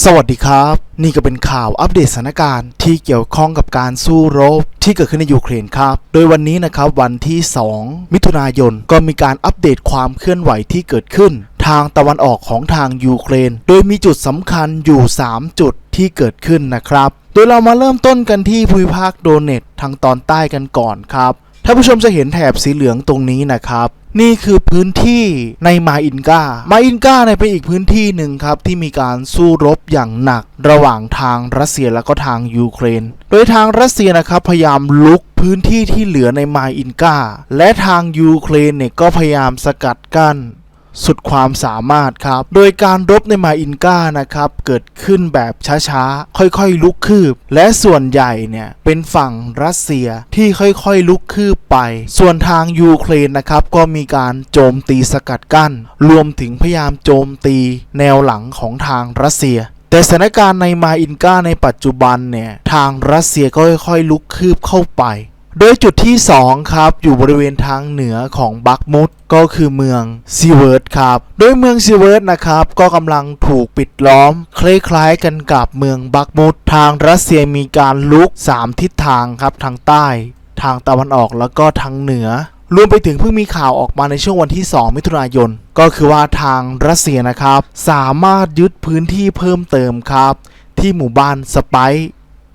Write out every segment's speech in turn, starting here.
สวัสดีครับ นี่ก็เป็นข่าวอัปเดตสถานการณ์ที่เกี่ยวข้องกับการสู้รบที่เกิดขึ้นในยูเครนครับ โดยวันนี้นะครับวันที่ 2 มิถุนายนก็มีการอัปเดตความเคลื่อนไหวที่เกิดขึ้น ทางตะวันออกของทางยูเครน โดยมีจุดสำคัญอยู่ 3 จุดที่เกิดขึ้นนะครับ โดยเรามาเริ่มต้นกันที่ภูมิภาคโดเนตทางตอนใต้กันก่อนครับท่านผู้ชมจะเห็นแถบสีเหลืองตรงนี้นะครับ นี่คือพื้นที่ในมาอินกามาอินกาเนี่ยเป็นอีกพื้นที่หนึ่งครับที่มีการสู้รบอย่างหนัก ระหว่างทางรัสเซียและก็ทางยูเครน โดยทางรัสเซียนะครับพยายามลุกพื้นที่ที่เหลือในมาอินกาและทางยูเครนเนี่ยก็พยายามสกัดกั้น สุดความสามารถครับ โดยการรบในมาอินกานะครับ เกิดขึ้นแบบช้าๆ ค่อยๆ ลุกคืบ และส่วนใหญ่เนี่ย เป็นฝั่งรัสเซียที่ค่อยๆ ลุกคืบไป ส่วนทางยูเครนนะครับ ก็มีการโจมตีสกัดกั้น รวมถึงพยายามโจมตีแนวหลังของทางรัสเซียแต่สถานการณ์ในมาอินกาในปัจจุบันเนี่ย ทางรัสเซียก็ค่อยๆ ลุกคืบเข้าไป โดยจุดที่ 2 ครับ อยู่บริเวณทางเหนือของบักมุดก็คือเมืองซีเวิร์ดครับ โดยเมืองซีเวิร์ดนะครับ ก็กำลังถูกปิดล้อม คล้ายๆกันกับเมืองบักมุดทางรัสเซียมีการลุก 3 ทิศทางครับทางใต้ ทางตะวันออกแล้วก็ทางเหนือรวมไปถึงเพิ่งมีข่าวออกมาในช่วงวันที่ 2 มิถุนายน ก็คือว่าทางรัสเซียนะครับ สามารถยึดพื้นที่เพิ่มเติมครับ ที่หมู่บ้านสไปซ์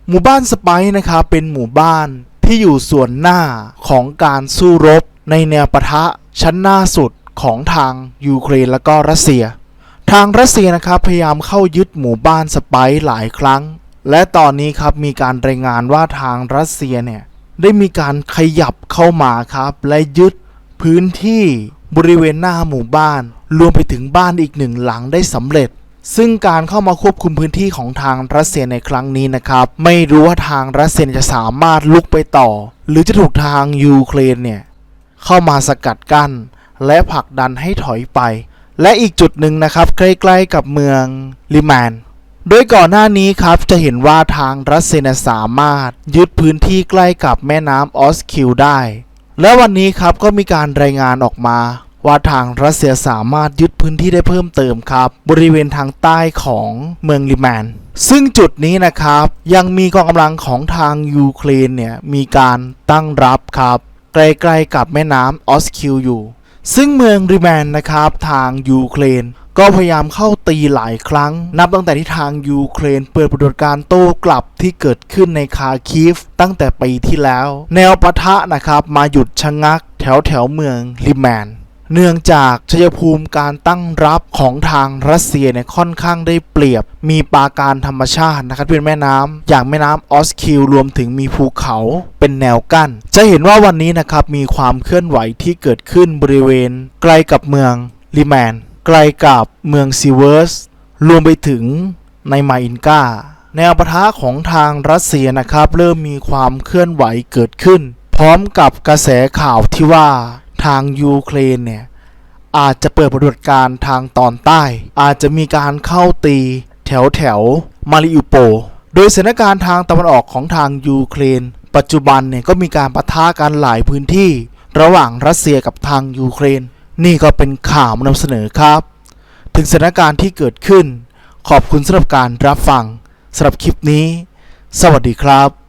หมู่บ้านสไปซ์นะครับเป็นหมู่บ้าน ที่อยู่ส่วนหน้าของการสู้รบในแนวปะทะชั้นหน้าสุดของทางยูเครนและก็รัสเซีย ทางรัสเซียนะครับพยายามเข้ายึดหมู่บ้านสไปหลายครั้ง และตอนนี้ครับมีการรายงานว่าทางรัสเซียเนี่ยได้มีการขยับเข้ามาครับ และยึดพื้นที่บริเวณหน้าหมู่บ้าน รวมไปถึงบ้านอีกหนึ่งหลังได้สำเร็จ ซึ่งการเข้ามาควบคุมพื้นที่ของทางรัสเซียในครั้งนี้นะครับ ไม่รู้ว่าทางรัสเซียจะสามารถลุกไปต่อ หรือจะถูกทางยูเครนเนี่ยเข้ามาสกัดกั้น และผลักดันให้ถอยไป และอีกจุดหนึ่งนะครับใกล้ๆกับเมืองลิแมนโดยก่อนหน้านี้ครับจะเห็นว่าทางรัสเซียสามารถยึดพื้นที่ใกล้กับแม่น้ำออสคิวได้ และวันนี้ครับก็มีการรายงานออกมา ว่าทางรัสเซียสามารถยึดพื้นที่ได้เพิ่มเติมครับ บริเวณทางใต้ของเมืองลิแมนซึ่งจุดนี้นะครับ ยังมีกองกำลังของทางยูเครนเนี่ย มีการตั้งรับครับ ใกล้ๆกับแม่น้ำออสคิวอยู่ ซึ่งเมืองริแมนนะครับ ทางยูเครนก็พยายามเข้าตีหลายครั้ง นับตั้งแต่ที่ทางยูเครนเปิดปฏิบัติการโต้กลับที่เกิดขึ้นในคาคีฟตั้งแต่ปีที่แล้ว แนวปะทะนะครับมาหยุดชะงักแถวแถวเมืองริแมน เนื่องจากชัยภูมิการตั้งรับของทางรัสเซียเนี่ยค่อนข้างได้เปรียบ มีปาการธรรมชาตินะครับเป็นแม่น้ำอย่างแม่น้ำออสคิวรวมถึงมีภูเขาเป็นแนวกั้น จะเห็นว่าวันนี้นะครับมีความเคลื่อนไหวที่เกิดขึ้นบริเวณ ใกล้กับเมืองลิแมนใกล้กับเมืองซิเวิร์สรวมไปถึงในมาอินกาแนวปะทะของทางรัสเซียนะครับ เริ่มมีความเคลื่อนไหวเกิดขึ้น พร้อมกับกระแสข่าวที่ว่า ทางยูเครนเนี่ยอาจจะเปิดปฏิบัติการทางตอนใต้ อาจจะมีการเข้าตีแถวแถวมาริอุโป โดยสถานการณ์ทางตะวันออกของทางยูเครน ปัจจุบันเนี่ยก็มีการปะทะกันหลายพื้นที่ ระหว่างรัสเซียกับทางยูเครน นี่ก็เป็นข่าวนำเสนอครับ ถึงสถานการณ์ที่เกิดขึ้น ขอบคุณสำหรับการรับฟังสำหรับคลิปนี้ สวัสดีครับ